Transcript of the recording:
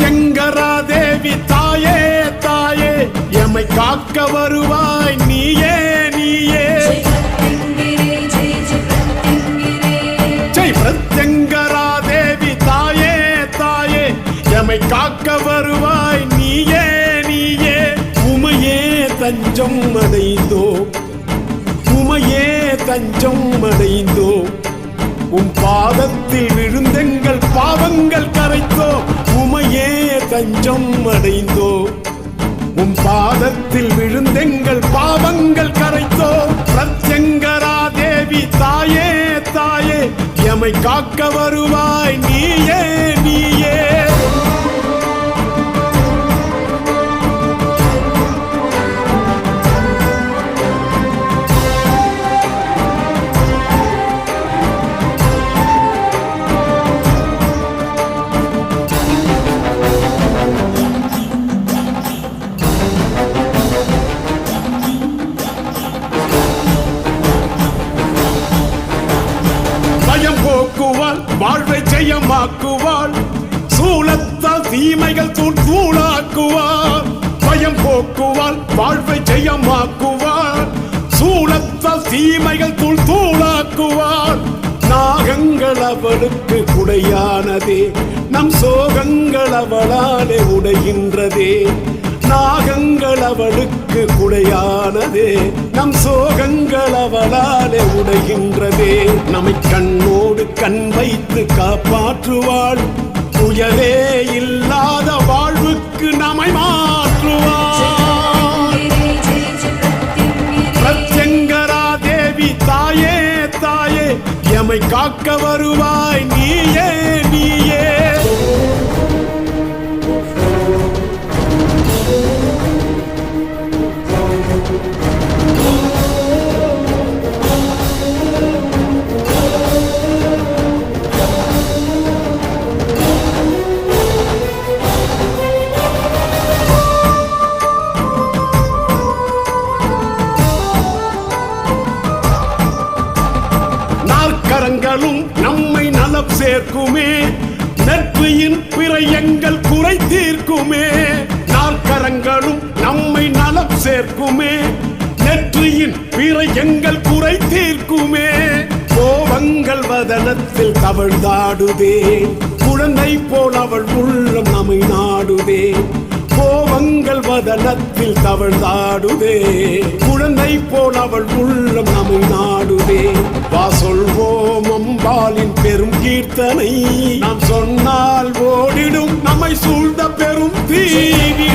செங்கராதேவி தாயே தாயே எமை காக்க வருவாய் நீயே நீயே. ஜெய் பிரத்யங்கராதேவி தாயே தாயே எமை காக்க வருவாய் நீயே நீயே. உமையே தஞ்சம் அடைந்தோ உமையே தஞ்சம் அடைந்தோ. உன் பாதத்தில் விழுந்தெங்கள் தஞ்சம் அடைந்தோ? உம் பாதத்தில் விழுந்தெங்கள் பாவங்கள் கரைத்தோ? பிரத்யங்கரா தேவி தாயே தாயே எமை காக்க வருவாய் நீயே நீயே. வாழ்வை ஜெயமாக்குவாள். சூலத்தால் தீமைகள் தூள் தூளாக்குவாள். பயம் போக்குவாள் வாழ்வை ஜெயமாக்குவாள். சூலத்தால் தீமைகள் தூள் தூளாக்குவாள். நாகங்கள் அவளுக்கு உடையானதே நம் சோகங்கள் அவளாலே உடைகின்றதே. நாகங்கள் அவளுக்கு குடையானதே. நம் சோகங்கள் அவளாலே உடைகின்றதே. நம்மை கண்ணோடு கண் வைத்து காப்பாற்றுவாள். துயரே இல்லாத வாழ்வுக்கு நம்மை மாற்றுவாள். தேவி தாயே தாயே எமை காக்க வருவாய் நீயே நீயே. கரங்களும் நம்மை நலம் சேர்க்குமே. நெற்றியின் பிறையங்கள் குறை தீர்க்குமே. நாற்கரங்களும் நம்மை நலம் சேர்க்குமே. நெற்றியின் பிற எங்கள் குறை தீர்க்குமே. கோபங்கள் வதனத்தில் தவழ்ந்தாடுதே. குழந்தை போல் அவள் உள்ளம் நம்மை நாடுதே. கோபங்கள் வதனத்தில் தவழ்ந்தாடுதே. குழந்தை போல் அவள் உள்ளம் நம்மை நாடுதே. வா சொல்வோம் கீர்த்தனை நாம் சொன்னால் ஓடிடும் நம்மை சூழ்ந்த பெரும் தீவி.